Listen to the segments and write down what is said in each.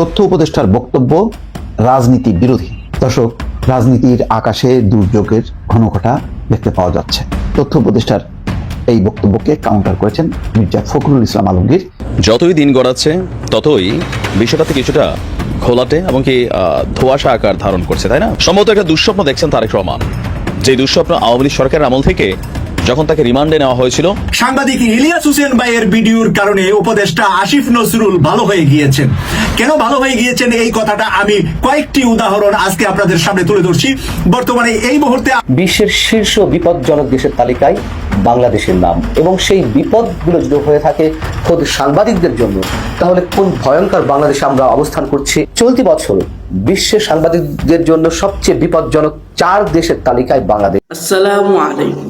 তথ্য উপদেষ্টার বক্তব্য, রাজনীতি বিরোধী। দর্শক, রাজনীতির আকাশে দুর্যোগের ঘনঘটা দেখতে পাওয়া যাচ্ছে। তথ্য উপদেষ্টার এই বক্তব্যকে কাউন্টার করেছেন মির্জা ফখরুল ইসলাম আলমগীর। যতই দিন গড়াচ্ছে, ততই বিষয়টাতে কিছুটা খোলাটে এবং কি ধোঁয়াশা আকার ধারণ করছে, তাই না? সম্ভবত একটা দুঃস্বপ্ন দেখছেন তারেক রহমান। যে দুঃস্বপ্ন আওয়ামী লীগ সরকারের আমল থেকে যখন তাকে রিমান্ডে নেওয়া হয়েছিল সাংবাদিক ইলিয়াস হোসেন ভাইয়ের ভিডিওর কারণে উপদেষ্টা আসিফ নজরুল ভালো হয়ে গিয়েছেন। কেন ভালো হয়ে গিয়েছেন এই কথাটা আমি কয়েকটি উদাহরণ আজকে আপনাদের সামনে তুলে ধরছি। বর্তমানে এই মুহূর্তে বিশ্বের শীর্ষ বিপজ্জনক দেশের তালিকায় বাংলাদেশের নাম। এবং সেই বিপদগুলো যদি হয়ে থাকে খোদ সাংবাদিকদের জন্য তাহলে কোন ভয়ঙ্কর বাংলাদেশে আমরা অবস্থান করছি? চলতি বছর বিশ্বের সাংবাদিকদের জন্য সবচেয়ে বিপদজনক চার দেশের তালিকায় বাংলাদেশ। আসসালামু আলাইকুম।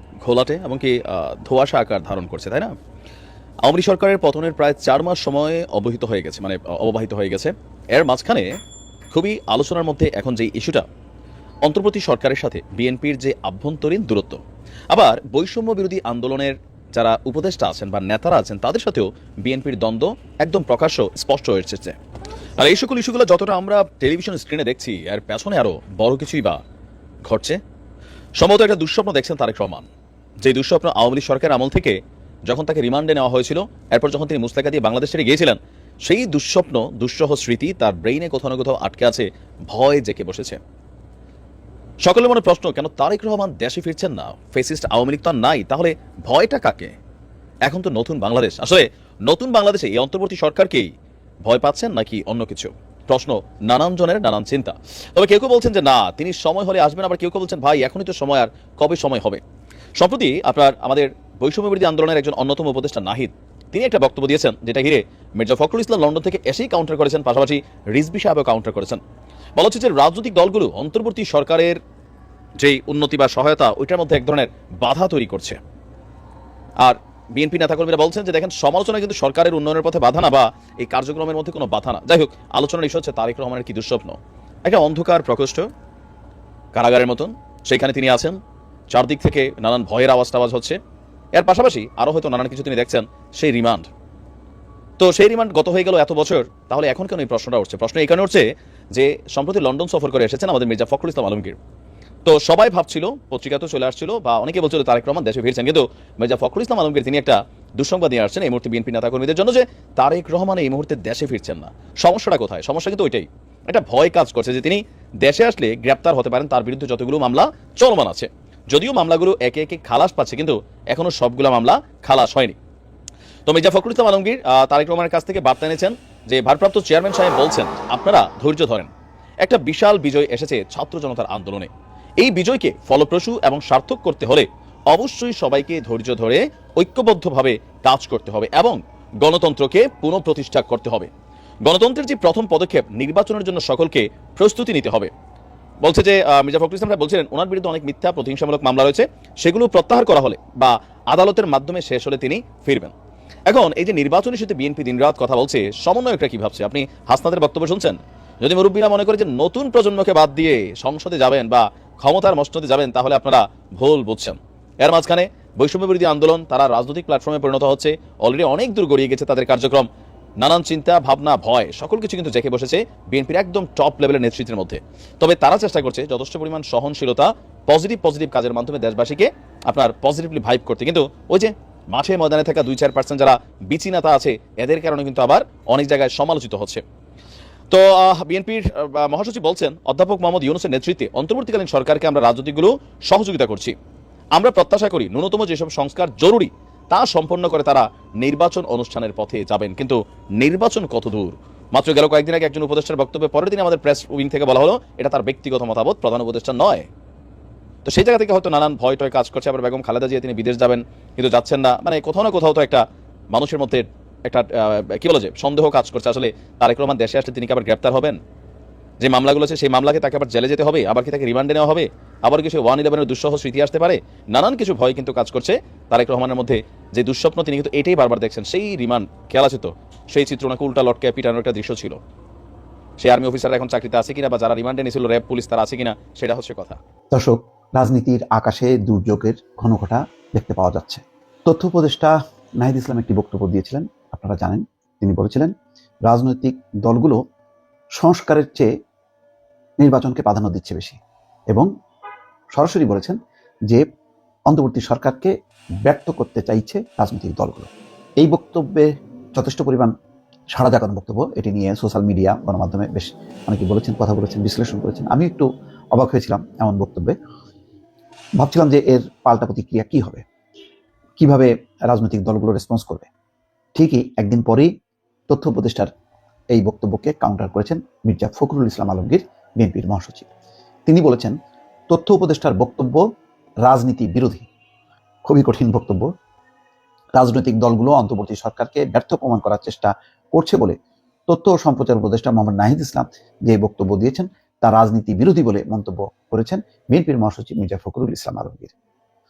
ঘোলাটে এমনকি ধোঁয়াশা আকার ধারণ করছে, তাই না? আওয়ামী সরকারের পতনের প্রায় চার মাস সময় অবহিত হয়ে গেছে মানে অববাহিত হয়ে গেছে। এর মাঝখানে খুবই আলোচনার মধ্যে এখন যে ইস্যুটা, অন্তর্বর্তী সরকারের সাথে বিএনপির যে আভ্যন্তরীণ দূরত্ব। আবার বৈষম্য বিরোধী আন্দোলনের যারা উপদেষ্টা আছেন বা নেতারা আছেন, তাদের সাথেও বিএনপির দ্বন্দ্ব একদম প্রকাশ্য স্পষ্ট হয়ে এসেছে। আর এই সকল ইস্যুগুলো যতটা আমরা টেলিভিশন স্ক্রিনে দেখছি, এর পেছনে আরও বড় কিছুই বা ঘটছে? সম্ভবত একটা দুঃস্বপ্ন দেখছেন তারেক রহমান। যে দুঃস্বপ্ন আওয়ামী লীগ সরকারের আমল থেকে যখন তাকে রিমান্ডে নেওয়া হয়েছিল, এরপর যখন তিনি মুস্তাকা দিয়ে বাংলাদেশ ছেড়ে গিয়েছিলেন, সেই দুঃস্বপ্ন, দুঃসহ স্মৃতি তার ব্রেইনে কোথাও না কোথাও আটকে আছে, ভয় জেকে বসেছে। সকলের মনে প্রশ্ন, কেন তারেক রহমান দেশে ফিরছেন না? ফেসিস্ট আওয়ামী লীগ তো নাই, তাহলে ভয়টা কাকে? এখন তো নতুন বাংলাদেশ। আসলে নতুন বাংলাদেশে এই অন্তর্বর্তী সরকারকেই ভয় পাচ্ছেন নাকি অন্য কিছু? প্রশ্ন, নানান জনের নানান চিন্তা। তবে কেউ কেউ বলছেন যে, না, তিনি সময় হলে আসবেন। আবার কেউ কেউ বলছেন, ভাই, এখনই তো সময়, আর কবে সময় হবে? সম্প্রতি আপনার আমাদের বৈষম্য বিরোধী আন্দোলনের একজন অন্যতম উপদেষ্টা নাহিদ, তিনি একটা বক্তব্য দিয়েছেন যেটা ঘিরে মির্জা ফখরুল ইসলাম লন্ডন থেকে এসেই কাউন্টার করেছেন, পাশাপাশি রিজবি সাহেবও কাউন্টার করেছেন। বলা হচ্ছে যে রাজনৈতিক দলগুলো অন্তর্বর্তী সরকারের যেই উন্নতি বা সহায়তা, ওইটার মধ্যে এক ধরনের বাধা তৈরি করছে। আর বিএনপি নেতাকর্মীরা বলছেন যে দেখেন, সমালোচনা কিন্তু সরকারের উন্নয়নের পথে বাধা না বা এই কার্যক্রমের মধ্যে কোনো বাধা না। যাই হোক, আলোচনার ইস্যু হচ্ছে তারেক রহমানের কি দুঃস্বপ্ন। একটা অন্ধকার প্রকোষ্ঠ কারাগারের মতন, সেখানে তিনি আছেন। চারদিক থেকে নানান ভয়ের আওয়াজ টাওয়াজ হচ্ছে। এর পাশাপাশি আরও হয়তো নানান কিছু তিনি দেখছেন, সেই রিমান্ড তো সেই রিমান্ড গত হয়ে গেল এত বছর, তাহলে এখন কেন এই প্রশ্নটা উঠছে? প্রশ্ন এই কারণে উঠছে যে, সম্প্রতি লন্ডন সফর করে এসেছেন আমাদের মির্জা ফখরুল ইসলাম আলমগীর। তো সবাই ভাবছিল পত্রিকাতেও চলে আসছিল, বা অনেকে বলছিল তারেক রহমান দেশে ফিরছেন, কিন্তু মির্জা ফখরুল ইসলাম আলমগীর তিনি একটা দুঃসংবাদ নিয়ে আসছেন এই মুহূর্তে বিএনপি নেতাকর্মীদের জন্য যে, তারেক রহমান এই মুহূর্তে দেশে ফিরছেন না। সমস্যাটা কোথায়? সমস্যা কিন্তু ওইটাই। একটা ভয় কাজ করছে যে তিনি দেশে আসলে গ্রেপ্তার হতে পারেন, তার বিরুদ্ধে যতগুলো মামলা চলমান আছে। যদিও মামলাগুলো একে একে খালাস পাচ্ছে, কিন্তু এখনও সবগুলো মামলা খালাস হয়নি। তো মির্জা ফখরুল ইসলাম আলমগীর তারেক রহমানের কাছ থেকে বার্তা এনেছেন যে ভারপ্রাপ্ত চেয়ারম্যান সাহেব বলছেন, আপনারা ধৈর্য ধরেন। একটা বিশাল বিজয় এসেছে ছাত্র জনতার আন্দোলনে। এই বিজয়কে ফলপ্রসূ এবং সার্থক করতে হলে অবশ্যই সবাইকে ধৈর্য ধরে ঐক্যবদ্ধভাবে কাজ করতে হবে এবং গণতন্ত্রকে পুনঃপ্রতিষ্ঠা করতে হবে। গণতন্ত্রের যে প্রথম পদক্ষেপ, নির্বাচনের জন্য সকলকে প্রস্তুতি নিতে হবে। বলছে যে মির্জা ফখরুল ইসলাম সাহেব বলছিলেন, ওনার বিরুদ্ধে অনেক মিথ্যা প্রতিহিংসামূলক মামলা রয়েছে। সেগুলো প্রত্যাহার করা হলে বা আদালতের মাধ্যমে শেষ হলে তিনি ফিরবেন। এখন, এই যে নির্বাচনী ইস্যুতে বিএনপি দিনরাত কথা বলছে, সমন্বয়করা কি ভাবছে? আপনি হাসনাদের বক্তব্য শুনছেন? যদি মুরব্বীরা মনে করে যে নতুন প্রজন্মকে বাদ দিয়ে সংসদে যাবেন বা ক্ষমতার মসনদে যাবেন, তাহলে আপনারা ভুল বুঝছেন। এর মাঝখানে বৈষম্য বিরোধী আন্দোলন, তারা রাজনৈতিক প্ল্যাটফর্মে পরিণত হচ্ছে। অলরেডি অনেক দূর গড়িয়ে গেছে তাদের কার্যক্রম। নানান চিন্তা, ভাবনা, ভয়, সকল কিছু কিন্তু জেকে বসেছে বিএনপির একদম টপ লেভেলের নেতৃত্বের মধ্যে। তবে তারা চেষ্টা করছে যথেষ্ট পরিমাণ সহনশীলতা পজিটিভ পজিটিভ কাজের মাধ্যমে দেশবাসীকে আপনার পজিটিভলি ভাইব করতে। কিন্তু ওই যে মাঠে ময়দানে থাকা দুই চার পার্সেন্ট যারা বিচি নেতা আছে, এদের কারণে কিন্তু আবার অনেক জায়গায় সমালোচিত হচ্ছে। তো বিএনপির মহাসচিব বলছেন, অধ্যাপক মোহাম্মদ ইউনুসের নেতৃত্বে অন্তর্বর্তীকালীন সরকারকে আমরা রাজনৈতিকগুলো সহযোগিতা করছি। আমরা প্রত্যাশা করি ন্যূনতম যেসব সংস্কার জরুরি তা সম্পন্ন করে তারা নির্বাচন অনুষ্ঠানের পথে যাবেন। কিন্তু নির্বাচন কত দূর? মাত্র গেল কয়েকদিন আগে একজন উপদেষ্টার বক্তব্যে পরের দিন আমাদের প্রেস উইং থেকে বলা হলো, এটা তার ব্যক্তিগত মতামত, প্রধান উপদেষ্টা নয়। তো সেই জায়গা থেকে হয়তো নানান ভয় টয় কাজ করছে আবার বেগম খালেদা জিয়া, তিনি বিদেশ যাবেন, কিন্তু যাচ্ছেন না। মানে কোথাও না কোথাও তো একটা মানুষের মধ্যে একটা কি বলা যায় সন্দেহ কাজ করছে। আসলে তারেক রহমান দেশে আসলে তিনি কি আবার গ্রেপ্তার হবেন? যে মামলাগুলো আছে, সেই মামলাকে তাকে আবার জেলে যেতে হবে, আবার কি তাকে রিমান্ডে নেওয়া হবে? আবার কিছু ওয়ান ইলেভেনের দুঃসহ স্মৃতি আসতে পারে? নানান কিছু ভয় কিন্তু কাজ করছে তারেক রহমানের মধ্যে। যে দুঃস্বপ্ন তিনি কিন্তু এটাই বারবার দেখছেন, সেই রিমান্ড, খেয়াল আছে তো? সেই চিত্র নাকি উল্টা লটকে পিটানোর একটা দৃশ্য ছিল। সেই আর্মি অফিসার এখন চাকরিতে আছে কিনা বা যারা রিমান্ডে নিয়েছিল, র্যাব, পুলিশ, তারা আছে কিনা, সেটা হচ্ছে কথা। দর্শক, রাজনীতির আকাশে দুর্যোগের ঘনঘটা দেখতে পাওয়া যাচ্ছে। তথ্য উপদেষ্টা নাহিদ ইসলাম একটি বক্তব্য দিয়েছিলেন, আপনারা জানেন, তিনি বলেছিলেন, রাজনৈতিক দলগুলো সংস্কারের চেয়ে নির্বাচনকে প্রাধান্য দিচ্ছে বেশি। এবং সরাসরি বলেছেন যে অন্তর্বর্তী সরকারকে ব্যর্থ করতে চাইছে রাজনৈতিক দলগুলো। এই বক্তব্যে যথেষ্ট পরিমাণ সাড়া জাগানো বক্তব্য। এটি নিয়ে সোশ্যাল মিডিয়া, গণমাধ্যমে বেশ অনেকে বলেছেন, কথা বলেছেন, বিশ্লেষণ করেছেন। আমি একটু অবাক হয়েছিলাম এমন বক্তব্যে। ভাবছিলাম যে এর পাল্টা প্রতিক্রিয়া কি হবে? কীভাবে রাজনৈতিক দলগুলো রেসপন্স করবে? ঠিকই একদিন পরেই তথ্য উপদেষ্টার এই বক্তব্যকে কাউন্টার করেছেন মির্জা ফখরুল ইসলাম আলমগীর। বিএনপির মহাসচিব। তিনি বলেছেন, তথ্য উপদেষ্টার বক্তব্য রাজনীতি বিরোধী। খুবই কঠিন বক্তব্য। রাজনৈতিক দলগুলো অন্তর্বর্তী সরকারকে ব্যর্থ প্রমাণ করার চেষ্টা করছে বলে তথ্য ও সম্প্রচার উপদেষ্টা মোহাম্মদ নাহিদ ইসলাম যে বক্তব্য দিয়েছেন, তা রাজনীতি বিরোধী বলে মন্তব্য করেছেন বিএনপির মহাসচিব মির্জা ফখরুল ইসলাম আলমগীর।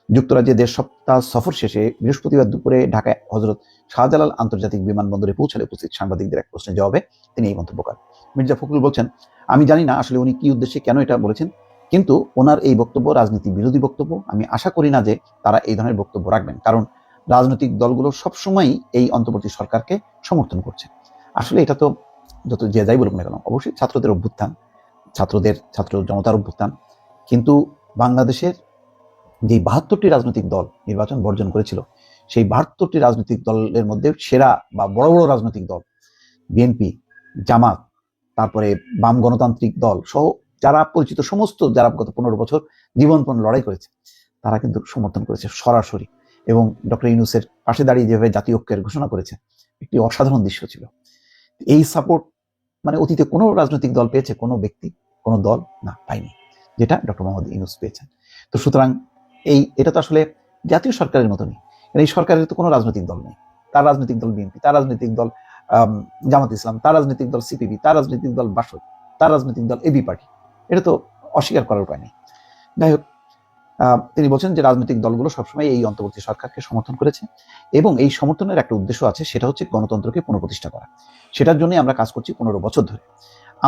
যুক্তরাজ্যে দেড় সপ্তাহ সফর শেষে বৃহস্পতিবার দুপুরে ঢাকায় হজরত শাহজালাল আন্তর্জাতিক বিমানবন্দরে পৌঁছালে উপস্থিত সাংবাদিকদের এক প্রশ্নের জবাবে তিনি এই মন্তব্য করেন। মির্জা ফখরুল বলছেন, আমি জানি না আসলে উনি কি উদ্দেশ্যে কেন এটা বলেছেন, কিন্তু ওনার এই বক্তব্য রাজনীতি বিরোধী বক্তব্য। আমি আশা করি না যে তারা এই ধরনের বক্তব্য রাখবেন, কারণ রাজনৈতিক দলগুলো সবসময়ই এই অন্তর্বর্তী সরকারকে সমর্থন করছে। আসলে এটা তো যত যে যাই বলুক না কেন, অবশ্যই ছাত্রদের অভ্যুত্থান, ছাত্রদের, ছাত্র জনতার অভ্যুত্থান। কিন্তু বাংলাদেশের যে বাহাত্তরটি রাজনৈতিক দল নির্বাচন বর্জন করেছিল, সেই বাহাত্তরটি রাজনৈতিক দলের মধ্যে সেরা বা বড় বড় রাজনৈতিক দল, বিএনপি, জামাত তারপরে বাম গণতান্ত্রিক দল সহ যারা পরিচিত সমস্ত যারা গত পনেরো বছর জীবনপণ লড়াই করেছে, তারা কিন্তু সমর্থন করেছে সরাসরি। এবং ডক্টর ইউনুসের পাশে দাঁড়িয়ে যেভাবে জাতীয় ঐক্যের ঘোষণা করেছে, একটি অসাধারণ দৃশ্য ছিল। এই সাপোর্ট মানে অতীতে কোনো রাজনৈতিক দল পেয়েছে, কোনো ব্যক্তি, কোনো দল না, পায়নি, যেটা ডক্টর মোহাম্মদ ইউনুস পেয়েছেন। তো সুতরাং এই, এটা তো আসলে জাতীয় সরকারের মতনই। এই সরকারের তো কোনো রাজনৈতিক দল নেই। তার রাজনৈতিক দল বিএনপি, তার রাজনৈতিক দল জামাত ইসলাম, তার রাজনৈতিক দল সিপিবি, তার রাজনৈতিক দল বাসদ, তার রাজনৈতিক দল এবি পার্টি, এটা তো অস্বীকার করার উপায় নেই। যাই হোক তিনি বলছেন যে রাজনৈতিক দলগুলো সবসময় এই অন্তর্বর্তী সরকারকে সমর্থন করেছে এবং এই সমর্থনের একটা উদ্দেশ্য আছে, সেটা হচ্ছে গণতন্ত্রকে পুনঃপ্রতিষ্ঠা করা। সেটার জন্যই আমরা কাজ করছি পনেরো বছর ধরে।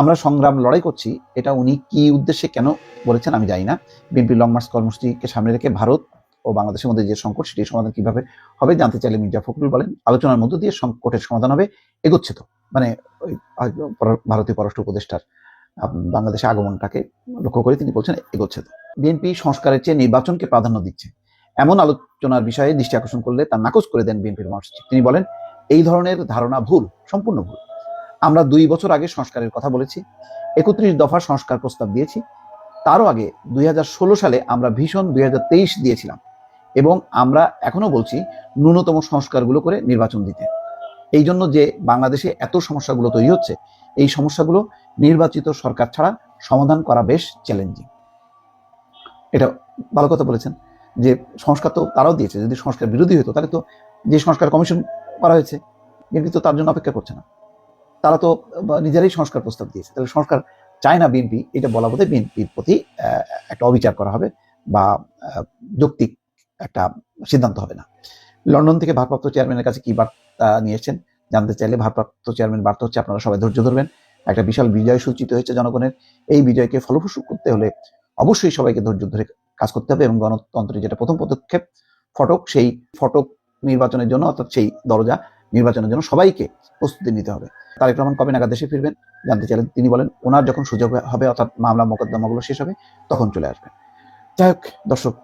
আমরা সংগ্রাম লড়াই করছি, এটা উনি কি উদ্দেশ্যে কেন বলেছেন আমি জানি না। বিএনপি লং মার্চ কর্মসূচিকে সামনে রেখে ভারত ও বাংলাদেশের মধ্যে যে সংকট সেটি সমাধান কীভাবে হবে জানতে চাইলে মির্জা ফখরুল বলেন, আলোচনার মধ্য দিয়ে সংকটের সমাধান হবে এগোচ্ছে তো। মানে ভারতীয় পররাষ্ট্র উপদেষ্টার বাংলাদেশে আগমনটাকে লক্ষ্য করে তিনি বলছেন এগোচ্ছে তো। বিএনপি সংস্কারের চেয়ে নির্বাচনকে প্রাধান্য দিচ্ছে। এমন আলোচনার বিষয়ে দৃষ্টি আকর্ষণ করলে তা নাকচ করে দেন বিএনপির মহাসচিব। তিনি বলেন, এই ধরনের ধারণা ভুল, সম্পূর্ণ ভুল। আমরা দুই বছর আগে সংস্কারের কথা বলেছি, একত্রিশ দফা সংস্কার প্রস্তাব দিয়েছি, তারও আগে দুই হাজার ষোলো সালে আমরা ভীষণ দুই হাজার তেইশ দিয়েছিলাম। এবং আমরা এখনও বলছি ন্যূনতম সংস্কারগুলো করে নির্বাচন দিতে। এই জন্য যে বাংলাদেশে এত সমস্যাগুলো তৈরি হচ্ছে, এই সমস্যাগুলো নির্বাচিত সরকার ছাড়া সমাধান করা বেশ চ্যালেঞ্জিং এটা ভালো কথা বলেছেন যে সংস্কার তো তারাও দিয়েছে, যদি সংস্কার বিরোধী হতো তাহলে তো যে সংস্কার কমিশন করা হয়েছে, বিএনপি তো তার জন্য অপেক্ষা করছে না। তারা তো নিজেরাই সংস্কার প্রস্তাব দিয়েছে, তাহলে সংস্কার চায় না বিএনপি, এটা বলা বোধহয় বিএনপির প্রতি একটা অবিচার করা হবে বা যৌক্তিক একটা সিদ্ধান্ত হবে না। লন্ডন থেকে ভারপ্রাপ্ত চেয়ারম্যানের কাছে কি বার্তা নিয়ে এসেছেন জানতে চাইলে ভারপ্রাপ্ত চেয়ারম্যান বার্তা হচ্ছে, আপনারা সবাই ধৈর্য ধরবেন। একটা বিশাল বিজয় সূচিত হয়েছে জনগণের। এই বিজয়কে ফলপ্রসূ করতে হলে অবশ্যই সবাইকে ধৈর্য ধরে কাজ করতে হবে এবং গণতন্ত্রের যেটা প্রথম পদক্ষেপ, ফটক, সেই ফটক নির্বাচনের জন্য, অর্থাৎ সেই দরজা নির্বাচনের জন্য সবাইকে প্রস্তুতি নিতে হবে। তারেক রহমান কবে নাগাদ দেশে ফিরবেন? জানতে চাইলেন তিনি বলেন, ওনার যখন সুযোগ হবে, অর্থাৎ মামলা, মোকদ্দমাগুলো শেষ হবে, তখন চলে আসবেন। যাই হোক, দর্শক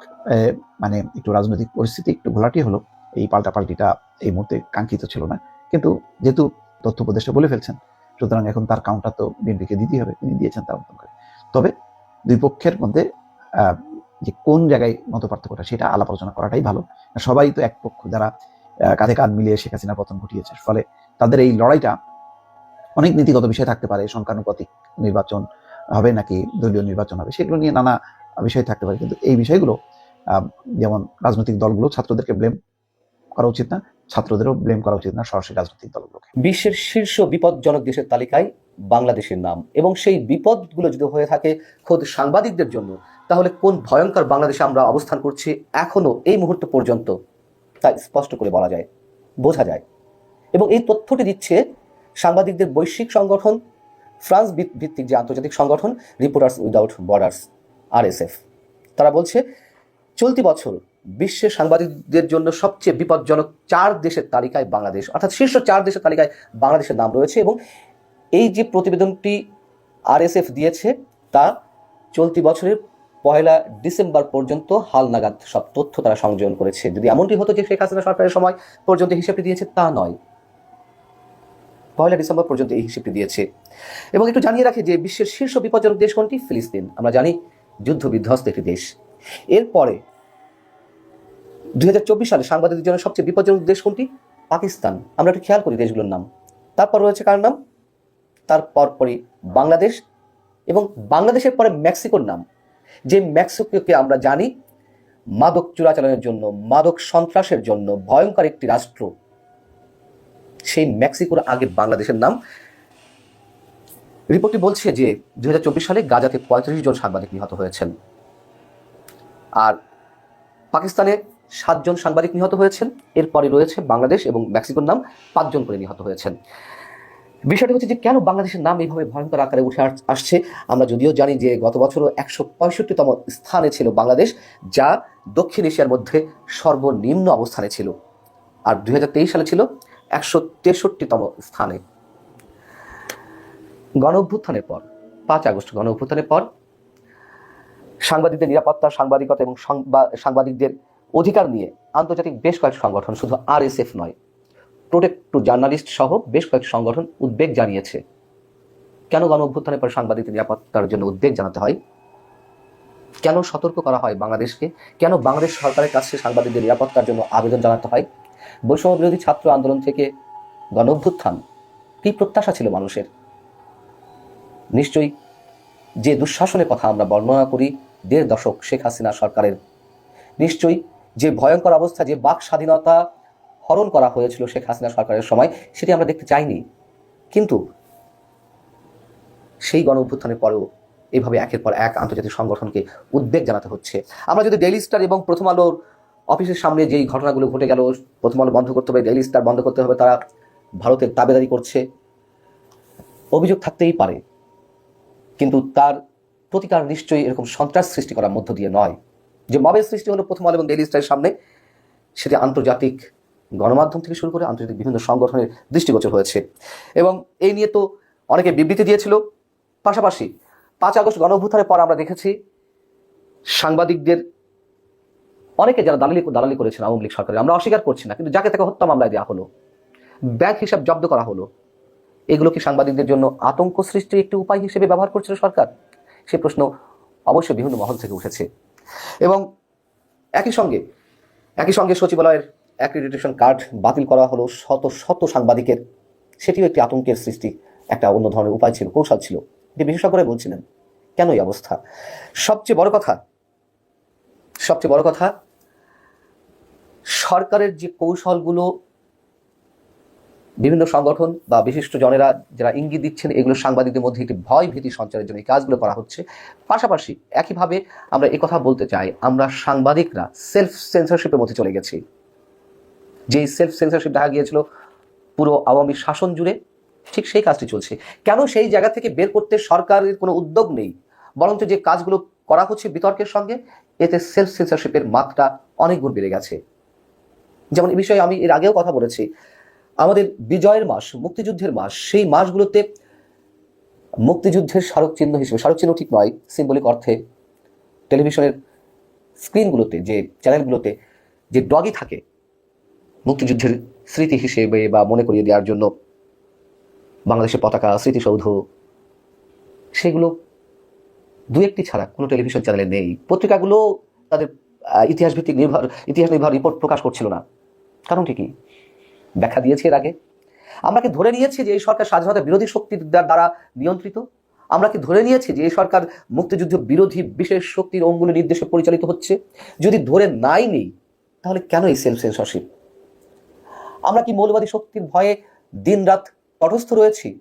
মানে একটু রাজনৈতিক পরিস্থিতি, একটু ঘোলাটি হলো, এই পাল্টাপাল্টিটা এই মুহূর্তে কাঙ্ক্ষিত ছিল না। কিন্তু যেহেতু তথ্য উপদেষ্টা বলে ফেলছেন, সুতরাং এখন তার কাউন্টার তো বিএনপিকে দিতেই হবে, তিনি দিয়েছেন তার মতন করে। তবে দুই পক্ষের মধ্যে যে কোন জায়গায় মত পার্থক্যটা সেটা আলাপ আলোচনা করাটাই ভালো। সবাই তো এক পক্ষ যারা কাঁধে কাঁধ মিলিয়ে শেখ হাসিনার পতন ঘটিয়েছে, ফলে তাদের এই লড়াইটা অনেক নীতিগত বিষয় থাকতে পারে, সংখ্যানুপাতিক নির্বাচন হবে নাকি দলীয় নির্বাচন হবে, সেগুলো নিয়ে নানা বিষয় থাকতে পারে। কিন্তু এই বিষয়গুলো যেমন রাজনৈতিক দলগুলো ছাত্রদেরকে ব্লেম করা উচিত না, ছাত্রদেরও ব্লেম করা উচিত না সরাসরি রাজনৈতিক দলগুলোকে। বিশ্বের শীর্ষ বিপজ্জনক দেশের তালিকায় বাংলাদেশের নাম এবং সেই বিপদগুলো যদি হয়ে থাকে খোদ সাংবাদিকদের জন্য, তাহলে কোন ভয়ঙ্কর বাংলাদেশে আমরা অবস্থান করছি এখনও এই মুহূর্ত পর্যন্ত? তা স্পষ্ট করে বলা যায়, বোঝা যায়। এবং এই তথ্যটি দিচ্ছে সাংবাদিকদের বৈশ্বিক সংগঠন, ফ্রান্স ভিত- ভিত্তিক যে আন্তর্জাতিক সংগঠন রিপোর্টার্স উইদাউট বর্ডার্স আরএসএফ। তারা বলছে, চলতি বছর বিশ্বের সাংবাদিকদের জন্য সবচেয়ে বিপজ্জনক চার দেশের তালিকায় বাংলাদেশ, অর্থাৎ শীর্ষ চার দেশের তালিকায় বাংলাদেশের নাম রয়েছে এবং এই যে প্রতিবেদনটি আরএসএফ দিয়েছে, তা চলতি বছরের পয়লা ডিসেম্বর পর্যন্ত হালনাগাদ সব তথ্য তারা সংযোজন করেছে। যদি এমনটি হতো যে শেখ হাসিনা সরকারের সময় পর্যন্ত হিসেবটি দিয়েছে, তা নয়। পয়লা ডিসেম্বর পর্যন্ত এই হিসেবটি দিয়েছে। এবং একটু জানিয়ে রাখি যে বিশ্বের শীর্ষ বিপজ্জনক দেশ কোনটি? ফিলিস্তিন। আমরা জানি যুদ্ধ বিধ্বস্ত একটি দেশ। এরপরে দু হাজার চব্বিশ সালে সাংবাদিকদের জন্য সবচেয়ে বিপজ্জনক দেশ কোনটি? পাকিস্তান। আমরা একটু খেয়াল করি দেশগুলোর নাম। তারপর রয়েছে কার নাম? তারপর পরই বাংলাদেশ এবং বাংলাদেশের পরে মেক্সিকোর নাম। যে মেক্সিকোকে আমরা জানি, মাদক চোরাচালানের জন্য, মাদক সন্ত্রাসের জন্য ভয়ঙ্কর একটি রাষ্ট্র। সেই মেক্সিকোর আগে বাংলাদেশের নাম রিপোর্টটি বলছে যে দু হাজার চব্বিশ সালে গাজাতে পঁয়ত্রিশ জন সাংবাদিক নিহত হয়েছেন। আর পাকিস্তানে সাতজন সাংবাদিক নিহত হয়েছেন। এরপরে রয়েছে বাংলাদেশ এবং মেক্সিকোর নাম পাঁচজন করে নিহত হয়েছেন। বিষয়টা হচ্ছে যে কেন বাংলাদেশের নাম এইভাবে ভয়ঙ্কর আকারে উঠে আসছে? আমরা যদিও জানি যে গত বছরও একশো পঁয়ষট্টিতম স্থানে ছিল বাংলাদেশ, যা দক্ষিণ এশিয়ার মধ্যে সর্বনিম্ন অবস্থানে ছিল। আর দু হাজার তেইশ সালে ছিল একশো তেষট্টিতম স্থানে। গণ অভ্যুত্থানের পর, পাঁচ আগস্ট গণ অভ্যুত্থানের পর, সাংবাদিকদের নিরাপত্তা, সাংবাদিকতা এবং সংবা- সাংবাদিকদের অধিকার নিয়ে আন্তর্জাতিক বেশ কয়েক সংগঠন, শুধু আরএসএফ নয়, প্রোটেক্ট টু জার্নালিস্ট সহ বেশ কয়েক সংগঠন উদ্বেগ জানিয়েছে। কেন গণ অভ্যুত্থানের পর সাংবাদিকদের নিরাপত্তার জন্য উদ্বেগ জানাতে হয়? কেন সতর্ক করা হয় বাংলাদেশকে? কেন বাংলাদেশ সরকারের কাছে সাংবাদিকদের নিরাপত্তার জন্য আবেদন জানাতে হয়? বৈষম্য বিরোধী ছাত্র আন্দোলন থেকে গণ অভ্যুত্থান কি প্রত্যাশা ছিল মানুষের? নিশ্চয়ই যে দুঃশাসনের কথা আমরা বর্ণনা করি দেড় দশক শেখ হাসিনা সরকারের, নিশ্চয়ই যে ভয়ঙ্কর অবস্থা, যে বাক স্বাধীনতা হরণ করা হয়েছিল শেখ হাসিনা সরকারের সময়, সেটি আমরা দেখতে চাইনি। কিন্তু সেই গণ অভ্যুত্থানের পরেও এইভাবে একের পর এক আন্তর্জাতিক সংগঠনকে উদ্বেগ জানাতে হচ্ছে। আমরা যদি ডেইলি স্টার এবং প্রথম আলোর অফিসের সামনে যেই ঘটনাগুলো ঘটে গেল, প্রথম আলো বন্ধ করতে হবে, ডেইলি স্টার বন্ধ করতে হবে, তারা ভারতের তাবেদারি করছে, অভিযোগ থাকতেই পারে। কিন্তু তার প্রতিকার নিশ্চয়ই এরকম সন্ত্রাস সৃষ্টি করার মধ্য দিয়ে নয়। যে মবের সৃষ্টি হলো প্রথম আলো এবং ডেইলি স্টারের সামনে, সেটি আন্তর্জাতিক গণমাধ্যম থেকে শুরু করে আন্তর্জাতিক বিভিন্ন সংগঠনের দৃষ্টিগোচর হয়েছে। এবং এই নিয়ে তো অনেকে বিবৃতি দিয়েছিল। পাশাপাশি পাঁচ আগস্ট গণ অভ্যুত্থানের পর আমরা দেখেছি সাংবাদিকদের অনেকে যারা দালালি দালালি করেছেন আওয়ামী লীগ সরকারের আমরা অস্বীকার করছি না, কিন্তু যাকে তাকে হত্যা মামলায় দেওয়া হলো, ব্যাংক হিসাব জব্দ করা হলো এগুলো কি সাংবাদিকদের জন্য আতঙ্ক সৃষ্টির একটি উপায় হিসেবে ব্যবহার করছিল সরকার? সে প্রশ্ন অবশ্যই বিভিন্ন মহল থেকে উঠেছে। এবং একই সঙ্গে একই সঙ্গে সচিবালয়ের অ্যাক্রিডিটেশন কার্ড বাতিল করা হলো শত শত সাংবাদিকের। সেটিও একটি আতঙ্কের সৃষ্টি, একটা অন্য ধরনের উপায় ছিল, কৌশল ছিল। যে বিশেষজ্ঞরা বলছিলেন, কেন এই অবস্থা? সবচেয়ে বড় কথা, সবচেয়ে বড় কথা, সরকারের যে কৌশলগুলো বিভিন্ন সংগঠন বা বিশিষ্ট জনেরা যারা ইঙ্গিত দিচ্ছেন এগুলো সাংবাদিকদের মধ্যে একটি ভয় ভীতি সঞ্চারের জন্য এই কাজগুলো করা হচ্ছে। পাশাপাশি একইভাবে আমরা কথা বলতে চাই, আমরা সাংবাদিকরা সেলফ সেন্সরশিপের মধ্যে চলে গেছি। যেই সেলফ সেন্সরশিপ দেখা গিয়েছিল পুরো আওয়ামী শাসন জুড়ে, ঠিক সেই কাজটি চলছে। কেন সেই জায়গা থেকে বের করতে সরকারের কোনো উদ্যোগ নেই? বরঞ্চ যে কাজগুলো করা হচ্ছে বিতর্কের সঙ্গে, এতে সেলফ সেন্সরশিপের মাত্রা অনেক বেড়ে গেছে। যেমন এই বিষয়ে আমি এর আগেও কথা বলেছি আমাদের বিজয়ের মাস মুক্তিযুদ্ধের মাস সেই মাসগুলোতে মুক্তিযুদ্ধের স্মারক চিহ্ন হিসেবে স্মারক চিহ্ন ঠিক নয় সিম্বলিক অর্থে টেলিভিশনের স্ক্রিনগুলোতে যে চ্যানেলগুলোতে যে ডগই থাকে মুক্তিযুদ্ধের স্মৃতি হিসেবে বা মনে করিয়ে দেওয়ার জন্য বাংলাদেশের পতাকা স্মৃতিসৌধ সেগুলো দু একটি ছাড়া কোনো টেলিভিশন চ্যানেলে নেই। পত্রিকাগুলো তাদের আহ, ইতিহাস ভিত্তিক নির্ভর ইতিহাস নির্ভর রিপোর্ট প্রকাশ করছিল না। কারণটি কি? ব্যাখ্যা দিয়েছি এর আগে। আমরা কি ধরে নিয়েছি যে এই সরকার স্বাধীনতা বিরোধী শক্তির দ্বা- দ্বারা নিয়ন্ত্রিত? আমরা কি ধরে নিয়েছি যে এই সরকার মুক্তিযুদ্ধ বিরোধী বিশেষ শক্তির অঙ্গুলি নির্দেশে পরিচালিত হচ্ছে? যদি ধরে নাই নেই, তাহলে কেন এই সেলফ সেন্সরশিপ আমরা কি মৌলবাদী শক্তির ভয়ে দিনরাত তটস্থ রয়েছি?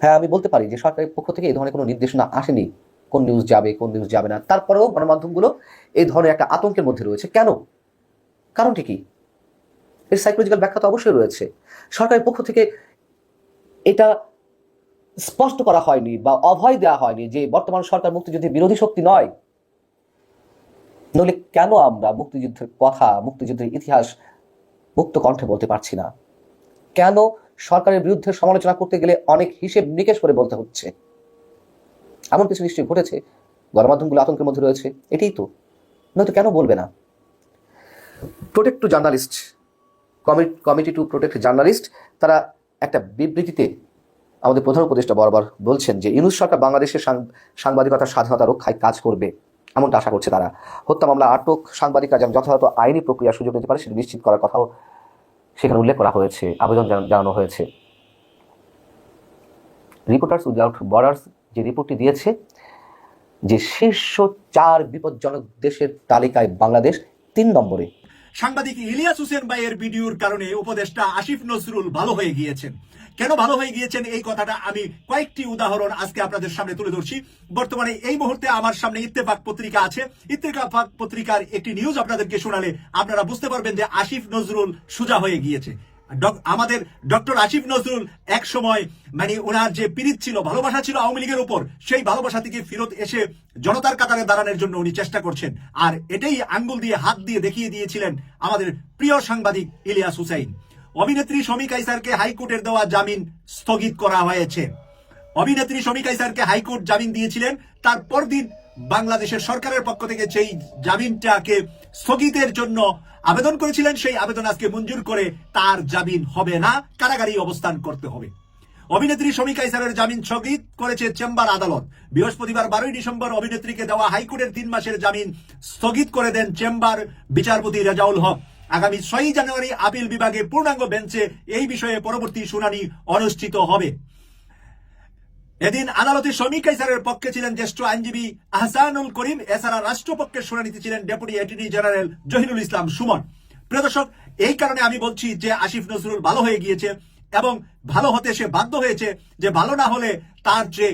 হ্যাঁ আমি বলতে পারি যে সরকারের পক্ষ থেকে এই ধরনের কোনো নির্দেশনা আসেনি। কোন নিউজ যাবে, কোন নিউজ যাবে না। তারপরেও গণমাধ্যমগুলো এই ধরনের একটা আতঙ্কের মধ্যে রয়েছে। কেন? কারণটি কি? এর সাইকোলজিক্যাল ব্যাখ্যা তো অবশ্যই রয়েছে। সরকারের পক্ষ থেকে এটা স্পষ্ট করা হয়নি বা অভয় দেওয়া হয়নি যে বর্তমান সরকার মুক্তিযুদ্ধের বিরোধী শক্তি নয়। নইলে কেন আমরা মুক্তিযুদ্ধের কথা, মুক্তিযুদ্ধের ইতিহাস মুক্ত কণ্ঠে বলতে পারছি না? কেন সরকারের বিরুদ্ধে সমালোচনা করতে গেলে অনেক হিসেব নিকেশ করে বলতে হচ্ছে? এমন কিছু নিশ্চয়ই ঘটেছে, গণমাধ্যমগুলো আতঙ্কের মধ্যে রয়েছে, এটাই তো। নয়তো কেন বলবে না? Protect to journalist committee to protect journalist, তারা একটা বিবৃতিতে আমাদের প্রধান উপদেষ্টা বরাবর বলছেন যে, ইউনুস সরকার বাংলাদেশের সাংবাদিকতার স্বাধীনতা রক্ষায় কাজ করবে, এমনটা আশা করছে তারা। হত্যা মামলা আটক সাংবাদিকরা যেন যথাযথ আইনি প্রক্রিয়ার সুযোগ নিতে পারে, সেটা নিশ্চিত করার কথাও সেখানে উল্লেখ করা হয়েছে, আবেদন জানানো হয়েছে। রিপোর্টার্স উইদাউট বর্ডার্স যে রিপোর্টটি দিয়েছে, যে শীর্ষ চার বিপজ্জনক দেশের তালিকায় বাংলাদেশ তিন নম্বরে। সাংবাদিক ইলিয়াস হোসেন ভাইয়ের ভিডিওর কারণে উপদেষ্টা আসিফ নজরুল ভালো হয়ে গিয়েছেন। কেন ভালো হয়ে গিয়েছেন? এই কথাটা আমি কয়েকটি উদাহরণ আজকে আপনাদের সামনে তুলে ধরছি। বর্তমানে এই মুহূর্তে আমার সামনে ইত্তেফাক পত্রিকা আছে। ইত্তেফাক পত্রিকার একটি নিউজ আপনাদেরকে শোনালে আপনারা বুঝতে পারবেন যে আসিফ নজরুল সোজা হয়ে গিয়েছে। আমাদের ডক্টর আসিফ নজরুল এক সময় মানে ওনার যে পীড়িত ছিল, ভালোবাসা ছিল আওয়ামী লীগের উপর, সেই ভালোবাসা থেকে ফেরত এসে জনতার কাতারে দাঁড়ানোর জন্য উনি চেষ্টা করছেন। আর এটাই আঙ্গুল দিয়ে হাত দিয়ে দেখিয়ে দিয়েছিলেন আমাদের প্রিয় সাংবাদিক ইলিয়াস হুসাইন। অভিনেত্রী শমী কাইসারকে হাইকোর্টের দেওয়া জামিন স্থগিত করা হয়েছে। অভিনেত্রী শমী কাইসারকে হাইকোর্ট জামিন দিয়েছিলেন তার পরদিন বাংলাদেশের সরকারের পক্ষ থেকে সেই জামিনটাকে স্থগিতের জন্য আবেদন করেছিলেন, সেই আবেদন আজকে মঞ্জুর করে তার জামিন হবে না কারাগারি অবস্থান করতে হবে। অভিনেত্রী শমী কাইসারের জামিন স্থগিত করেছে চেম্বার আদালত। বৃহস্পতিবার বারোই ডিসেম্বর অভিনেত্রীকে দেওয়া হাইকোর্টের তিন মাসের জামিন স্থগিত করে দেন চেম্বার বিচারপতি রেজাউল হক। আগামী ছয়ই জানুয়ারি আপিল বিভাগে পূর্ণাঙ্গ বেঞ্চে এই বিষয়ে পরবর্তী শুনানি অনুষ্ঠিত হবে। এদিন আদালতে শমী কাইসারের পক্ষে ছিলেন জ্যেষ্ঠ আইনজীবী আহসানুল করিম, এছাড়া রাষ্ট্রপক্ষের শুনানিতে ছিলেন deputy attorney general Zahirul Islam Sumon. প্রিয় দর্শক, এই কারণে আমি বলছি যে আসিফ নজরুল ভালো হয়ে গিয়েছে এবং ভালো হতে সে বাধ্য হয়েছে যে ভালো না হলে তার যে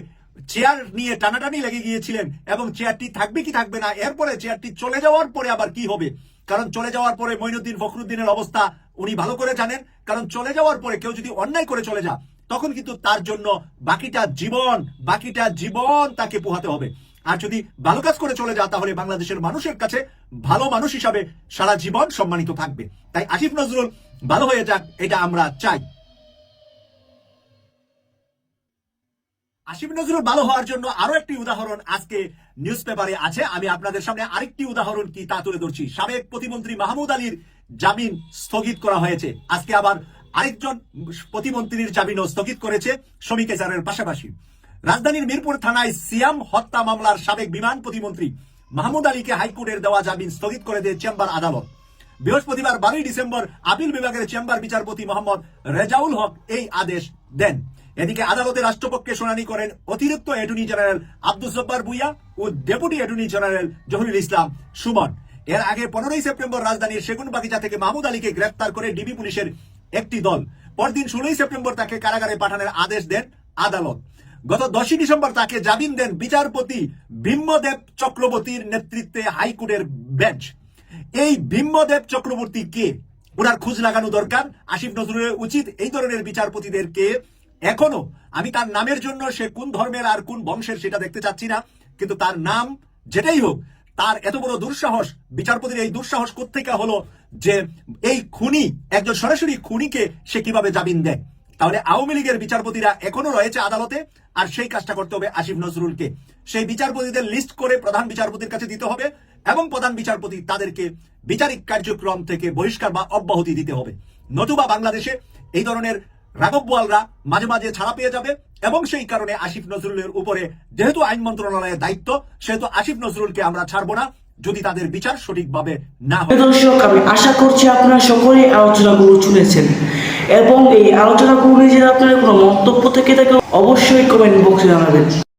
চেয়ার নিয়ে টানাটানি লেগে গিয়েছিলেন এবং চেয়ারটি থাকবে কি থাকবে না, এরপরে চেয়ারটি চলে যাওয়ার পরে আবার কি হবে? কারণ চলে যাওয়ার পরে মঈনুদ্দিন ফখরুদ্দিনের অবস্থা উনি ভালো করে জানেন, কারণ চলে যাওয়ার পরে কেউ যদি অন্যায় করে চলে যা তখন কিন্তু তার জন্য বাকিটা জীবন বাকিটা জীবন তাকে পোহাতে হবে। আর যদি ভালো কাজ করে চলে যা তাহলে বাংলাদেশের মানুষের কাছে ভালো মানুষ হিসাবে সারা জীবন সম্মানিত থাকবে। তাই আসিফ নজরুল, ভালো হয়ে যাক, এটা আমরা চাই। আসিফ নজরুল ভালো হওয়ার জন্য আরও একটি উদাহরণ আজকে নিউজ পেপারে আছে। আমি আপনাদের সামনে আরেকটি উদাহরণ কি তা তুলে ধরছি। সাবেক প্রতিমন্ত্রী মাহমুদ আলীর জামিন স্থগিত করা হয়েছে। আজকে আবার আরেকজন প্রতিমন্ত্রীর জামিনও স্থগিত করেছে শ্রমিক এজারের পাশাপাশি। রাজধানীর মিরপুর থানায় সিয়াম হত্যা মামলার সাবেক বিমান প্রতিমন্ত্রী মাহমুদ আলীকে হাইকোর্টের দেওয়া জামিন স্থগিত করে দেয় চেম্বার আদালত। বৃহস্পতিবার বারোই ডিসেম্বর আপিল বিভাগের চেম্বার বিচারপতি মোহাম্মদ রেজাউল হক এই আদেশ দেন। এদিকে আদালতে রাষ্ট্রপক্ষে শুনানি করেন অতিরিক্ত অ্যাটর্নি জেনারেল আব্দুল জব্বার ভুইয়া ও deputy attorney general Zahurul Islam Sumon. এর আগে পনেরোই সেপ্টেম্বর রাজধানীর সেগুন বাগিচা থেকে মাহমুদ আলীকে গ্রেফতার করে ডিবি পুলিশের একটি দল। পরদিন ষোলোই সেপ্টেম্বর তাকে কারাগারে পাঠানোর আদেশ দেন আদালত। গত দশই ডিসেম্বর তাকে জামিন দেন বিচারপতি ভীম্মদেব চক্রবর্তীর নেতৃত্বে হাইকোর্টের বেঞ্চ। এই ভীম্মদেব চক্রবর্তী কে? ওনার খোঁজ লাগানো দরকার। আসিফ নজরুলের উচিত এই ধরনের বিচারপতিদেরকে এখনও। আমি তার নামের জন্য সে কোন ধর্মের আর কোন বংশের সেটা দেখতে চাচ্ছি না, কিন্তু তার নাম যেটাই হোক তার এত বড় দুঃসাহস, বিচারপতির এই দুঃসাহস কোথেকে হলো যে এই খুনি, একজন সরাসরি খুনিকে সে কীভাবে জামিন দেয়? তাহলে আওয়ামী লীগের বিচারপতিরা এখনও রয়েছে আদালতে, আর সেই কাজটা করতে হবে আসিফ নজরুলকে। সেই বিচারপতিদের লিস্ট করে প্রধান বিচারপতির কাছে দিতে হবে এবং প্রধান বিচারপতি তাদেরকে বিচারিক কার্যক্রম থেকে বহিষ্কার বা অব্যাহতি দিতে হবে। নতুবা বাংলাদেশে এই ধরনের রাঘব বোয়ালরা মাঝে মাঝে ছাড়া পেয়ে যাবে এবং সেই কারণে আসিফ নজরুলের উপরে যেহেতু আইন মন্ত্রণালয়ের দায়িত্ব, সেহেতু আসিফ নজরুলকে আমরা ছাড়বো না যদি তাদের বিচার সঠিকভাবে না হয়। দর্শক, আমি আশা করছি আপনারা সকলেই আলোচনাগুলো শুনেছেন এবং এই আলোচনাগুলো নিয়ে যদি আপনাদের কোনো মন্তব্য থেকে থাকে অবশ্যই কমেন্ট বক্সে জানাবেন।